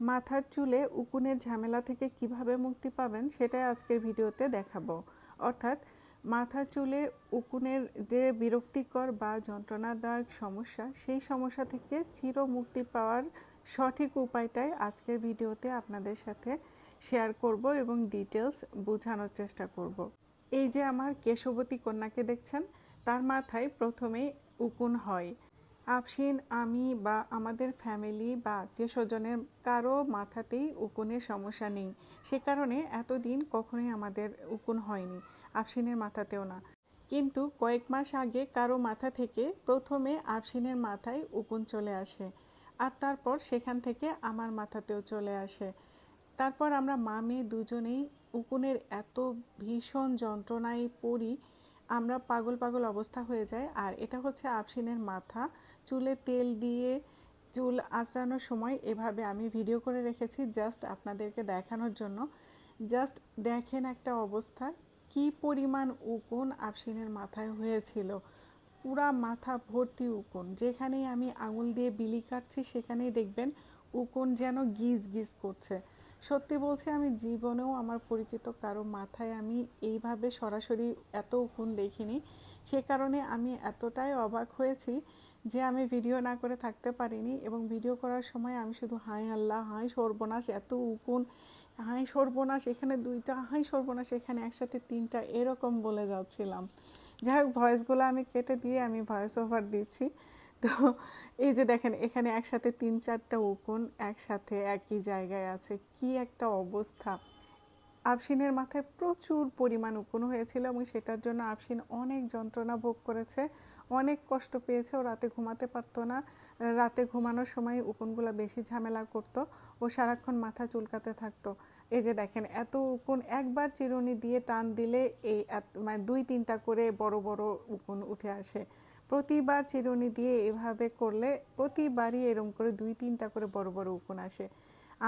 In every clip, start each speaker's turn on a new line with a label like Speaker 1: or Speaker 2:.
Speaker 1: মাথার চুলে উকুনের ঝামেলা থেকে কীভাবে মুক্তি পাবেন সেটাই আজকের ভিডিওতে দেখাবো। অর্থাৎ মাথার চুলে উকুনের যে বিরক্তিকর বা যন্ত্রণাদায়ক সমস্যা, সেই সমস্যা থেকে চির মুক্তি পাওয়ার সঠিক উপায়টাই আজকের ভিডিওতে আপনাদের সাথে শেয়ার করব এবং ডিটেলস বোঝানোর চেষ্টা করব। এই যে আমার কেশবতী কন্যাকে দেখছেন, তার মাথায় প্রথমেই উকুন হয়। আফসিন আমি বা আমাদের ফ্যামিলি বা আত্মীয় স্বজনের কারও মাথাতেই উকুনের সমস্যা নেই। সে কারণে এতদিন কখনোই আমাদের উকুন হয়নি আফসিনের মাথাতেও না। কিন্তু কয়েক মাস আগে কারও মাথা থেকে প্রথমে আফসিনের মাথায় উকুন চলে আসে আর তারপর সেখান থেকে আমার মাথাতেও চলে আসে। তারপর আমরা মা মেয়ে দুজনেই উকুনের এত ভীষণ যন্ত্রণায় পড়ি আমরা পাগল পাগল অবস্থা হয়ে যায় আর এটা হচ্ছে আফসিনের মাথা। চুলে তেল দিয়ে চুল আঁচড়ানোর সময় এভাবে আমি ভিডিও করে রেখেছি জাস্ট আপনাদেরকে দেখানোর জন্য। জাস্ট দেখেন একটা অবস্থা। কি পরিমাণ উকুন আফসিনের মাথায় হয়েছিল। পুরা মাথা ভর্তি উকুন। যেখানেই আমি আঙুল দিয়ে বিলি কাটছি, সেখানেই দেখবেন উকুন যেন গিজ গিজ করছে। সত্যি বলছি, আমি জীবনেও আমার পরিচিত কারও মাথায় আমি এইভাবে সরাসরি এত উকুন দেখিনি। সে কারণে আমি এতটাই অবাক হয়েছি যে আমি ভিডিও না করে থাকতে পারিনি এবং ভিডিও করার সময় আমি শুধু হাই আল্লাহ, হাই সর্বনাশ, এত উকুন, হাই সর্বনাশ, এখানে দুইটা, হাই সর্বনাশ, এখানে একসাথে তিনটা, এরকম বলে যাচ্ছিলাম। যাই হোক ভয়েসগুলো আমি কেটে দিয়ে আমি ভয়েস ওভার দিচ্ছি। তো এই যে দেখেন, এখানে একসাথে তিন চারটা উকুন, একসাথে একই জায়গায় আছে। কি একটা অবস্থা! আফসিনের মাথায় প্রচুর পরিমাণ উকুন হয়েছিল এবং সেটার জন্য আফসিন অনেক যন্ত্রণা ভোগ করেছে। অনেক কষ্ট পেয়েছে, ও রাতে ঘুমাতে পারতো না। রাতে ঘুমানোর সময় উকুনগুলো বেশি ঝামেলা করতো, ও সারাক্ষণ মাথা চুলকাতে থাকতো। এই যে দেখেন, এত উকুন একবার চিরুনি দিয়ে টান দিলে এই মানে দুই তিনটা করে বড় বড় উকুন উঠে আসে। প্রতিবার চিরুনি দিয়ে এভাবে করলে প্রতিবারই এরম করে দুই তিনটা করে বড় বড় উকুন আসে।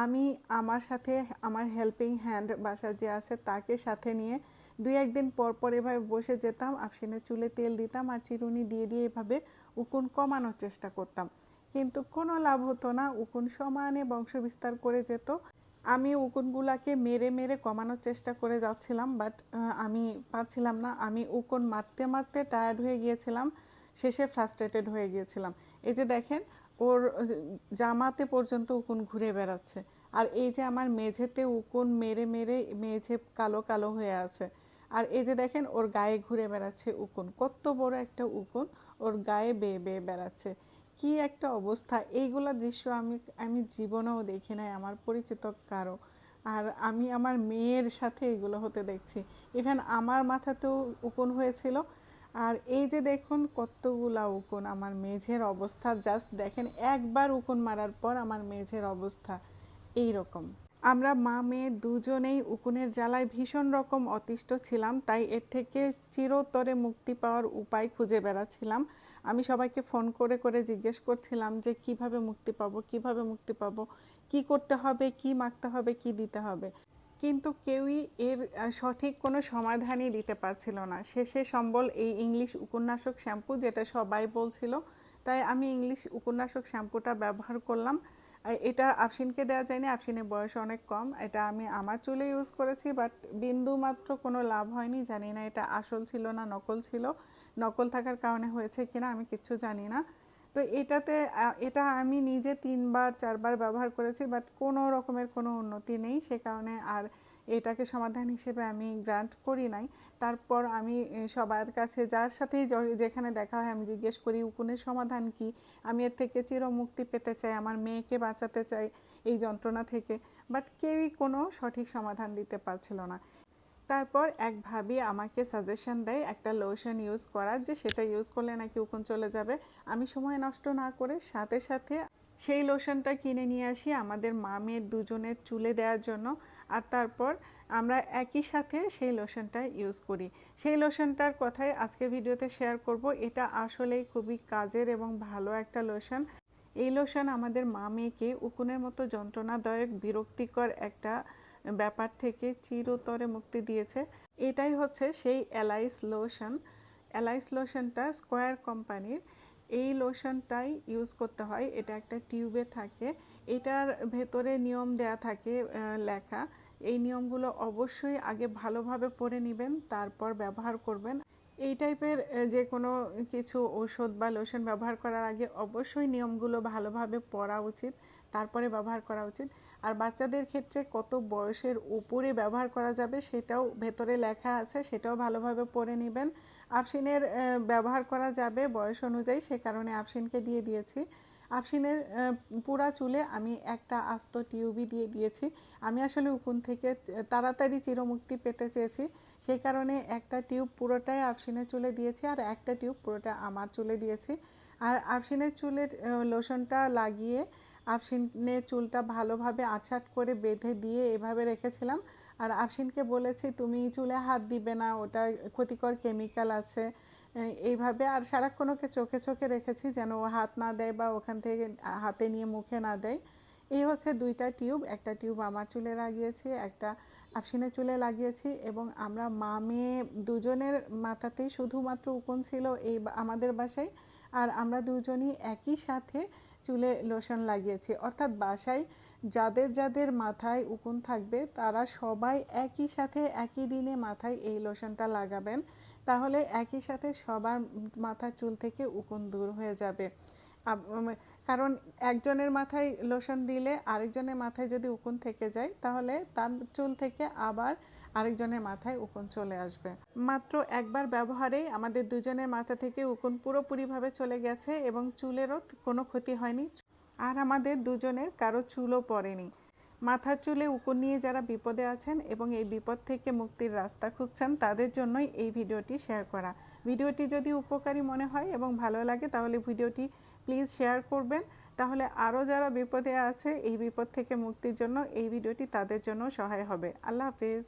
Speaker 1: আমি আমার সাথে, আমার হেল্পিং হ্যান্ড বাসা যে আছে তাকে সাথে নিয়ে দুই একদিন পর পর এভাবে বসে যেতাম আফসিনের চুলে তেল দিতাম আর চিরুনি দিয়ে দিয়ে এভাবে উকুন কমানোর চেষ্টা করতাম। কিন্তু কোনো লাভ হতো না, উকুন সমানে বংশ বিস্তার করে যেত। আমি উকুনগুলাকে মেরে মেরে কমানোর চেষ্টা করে যাচ্ছিলাম বাট আমি পারছিলাম না। আমি উকুন মারতে মারতে টায়ার্ড হয়ে গিয়েছিলাম। শেষে ফ্রাস্ট্রেটেড হয়ে গিয়েছিলাম। এই যে দেখেন, ওর জামাতে পর্যন্ত উকুন ঘুরে বেড়াচ্ছে। আর এই যে আমার মেঝেতে উকুন মেরে মেরে মেঝে কালো কালো হয়ে আছে। আর এই যে দেখেন, ওর গায়ে ঘুরে বেড়াচ্ছে উকুন। কত বড় একটা উকুন ওর গায়ে বেয়ে বেয়ে বেড়াচ্ছে। কি একটা অবস্থা। এইগুলা দৃশ্য আমি আমি জীবনেও দেখি নাই, আমার পরিচিত কারও। আর আমি আমার মেয়ের সাথে এগুলো হতে দেখছি। ইভেন আমার মাথাতেও উকুন হয়েছিল। আর এই যে দেখুন কতগুলা উকুন, আমার মেঝের অবস্থা জাস্ট দেখেন, একবার উকুন মারার পর আমার মেঝের অবস্থা এই রকম আমরা মা মেয়ে দুজনেই উকুনের জ্বালায় ভীষণ রকম অতিষ্ঠ ছিলাম, তাই এর থেকে চিরতরে মুক্তি পাওয়ার উপায় খুঁজে বেড়াচ্ছিলাম। আমি সবাইকে ফোন করে করে জিজ্ঞেস করছিলাম যে, কীভাবে মুক্তি পাবো, কীভাবে মুক্তি পাবো? কি করতে হবে, কি মাখতে হবে, কি দিতে হবে? কিন্তু কেউই এর সঠিক কোনো সমাধানই দিতে পারছিল না। শেষে সম্বল এই ইংলিশ উপন্যাসক শ্যাম্পু যেটা সবাই বলছিল, তাই আমি ইংলিশ উপন্যাসক শ্যাম্পুটা ব্যবহার করলাম। এটা আফসিনকে দেওয়া যায়নি আফসিনের বয়স অনেক কম। এটা আমি আমার চুলে ইউজ করেছি বাট বিন্দু মাত্র কোনো লাভ হয়নি। জানি না এটা আসল ছিল না নকল ছিল। নকল থাকার কারণে হয়েছে কিনা আমি কিচ্ছু জানি না। তো এটাতে এটা আমি নিজে তিনবার, চারবার ব্যবহার করেছি বাট কোনো রকমের কোনো উন্নতি নেই, সে কারণে আর এটাকে সমাধান হিসেবে আমি গ্রান্ট করি নাই। তারপর আমি সবার কাছে, যার সাথেই যেখানে দেখা হয়, আমি জিজ্ঞেস করি, উকুনের সমাধান কি? আমি এর থেকে চিরমুক্তি পেতে চাই, আমার মেয়েকে বাঁচাতে চাই, এই যন্ত্রণা থেকে। বাট কেউই কোনো সঠিক সমাধান দিতে পারছিল না। তারপর এক ভাবি আমাকে সাজেশন দেয় একটা লোশন ইউজ করার যে সেটা ইউজ করলে নাকি উকুন চলে যাবে। আমি সময় নষ্ট না করে সাথে সাথে সেই লোশনটা কিনে নিয়ে আসি আমাদের মামের দুজনের চুলে দেওয়ার জন্য। আর তারপর আমরা একই সাথে সেই লোশনটা ইউজ করি। সেই লোশনটার কথাই আজকে ভিডিওতে শেয়ার করব। এটা আসলেই খুবই কাজের এবং ভালো একটা লোশন এই লোশন আমাদের মা মেয়েকে উকুনের মতো যন্ত্রণাদায়ক বিরক্তিকর একটা ব্যাপার থেকে চিরতরে মুক্তি দিয়েছে। এটাই হচ্ছে সেই অ্যালাইস লোশন। অ্যালাইস লোশনটা স্কোয়ার কোম্পানির। এই লোশনটাই ইউজ করতে হয়। এটা একটা টিউবে থাকে। এটার ভেতরে নিয়ম দেয়া থাকে লেখা। এই নিয়মগুলো অবশ্যই আগে ভালোভাবে পড়ে নেবেন, তারপর ব্যবহার করবেন। এই টাইপের যে কোনো কিছু ঔষধ বা লোশন ব্যবহার করার আগে অবশ্যই নিয়মগুলো ভালোভাবে পড়া উচিত, তারপরে ব্যবহার করা উচিত। আর বাচ্চাদের ক্ষেত্রে কত বয়সের উপরে ব্যবহার করা যাবে সেটাও ভেতরে লেখা আছে, সেটাও ভালোভাবে পড়ে নেবেন। আফসিনের ব্যবহার করা যাবে বয়স অনুযায়ী, সে কারণে আফসিনকে দিয়ে দিয়েছি। আফসিনের পুরা চুলে আমি একটা আস্ত টিউবই দিয়ে দিয়েছি। আমি আসলে উকুন থেকে তাড়াতাড়ি চিরমুক্তি পেতে চেয়েছি। সেই কারণে একটা টিউব পুরোটাই আফসিনের চুলে দিয়েছি আর একটা টিউব পুরোটা আমার চুলে দিয়েছি। আর আফসিনের চুলের লোশনটা লাগিয়ে আফসিনের চুলটা ভালোভাবে আটসাট করে বেঁধে দিয়ে এভাবে রেখেছিলাম। আর আফসিনকে বলেছি, তুমি চুলে হাত দিবে না, ওটা ক্ষতিকর কেমিক্যাল আছে। এইভাবে আর সারাক্ষণ ওকে চোখে চোখে রেখেছি যেন ও হাত না দেয় বা ওখান থেকে হাতে নিয়ে মুখে না দেয়। এই হচ্ছে দুইটা টিউব, একটা টিউব আমার চুলে লাগিয়েছি, একটা আফসিনের চুলে লাগিয়েছি এবং আমরা মা মেয়ে দুজনের মাথাতেই শুধুমাত্র উকুন ছিল এই আমাদের বাসায়। আর আমরা দুজনই একই সাথে চুলে লোশন লাগিয়েছি। অর্থাৎ বাসায় যাদের যাদের মাথায় উকুন থাকবে, তারা সবাই একই সাথে একই দিনে মাথায় এই লোশনটা লাগাবেন। তাহলে একই সাথে সবার মাথার চুল থেকে উকুন দূর হয়ে যাবে। কারণ একজনের মাথায় লোশন দিলে আরেকজনের মাথায় যদি উকুন থেকে যায়, তাহলে তার চুল থেকে আবার আরেকজনের মাথায় উকুন চলে আসবে। মাত্র একবার ব্যবহারেই আমাদের দুজনের মাথা থেকে উকুন পুরোপুরিভাবে চলে গেছে এবং চুলেরও কোনো ক্ষতি হয়নি। আর আমাদের দুজনের কারও চুলও পড়েনি। মাথার চুলে উকুন নিয়ে যারা বিপদে আছেন এবং এই বিপদ থেকে মুক্তির রাস্তা খুঁজছেন, তাদের জন্যই এই ভিডিওটি শেয়ার করা। ভিডিওটি যদি উপকারী মনে হয় এবং ভালো লাগে, তাহলে ভিডিওটি প্লিজ শেয়ার করবেন। তাহলে আরও যারা বিপদে আছে, এই বিপদ থেকে মুক্তির জন্য এই ভিডিওটি তাদের জন্য সহায় হবে। আল্লাহ হাফিজ।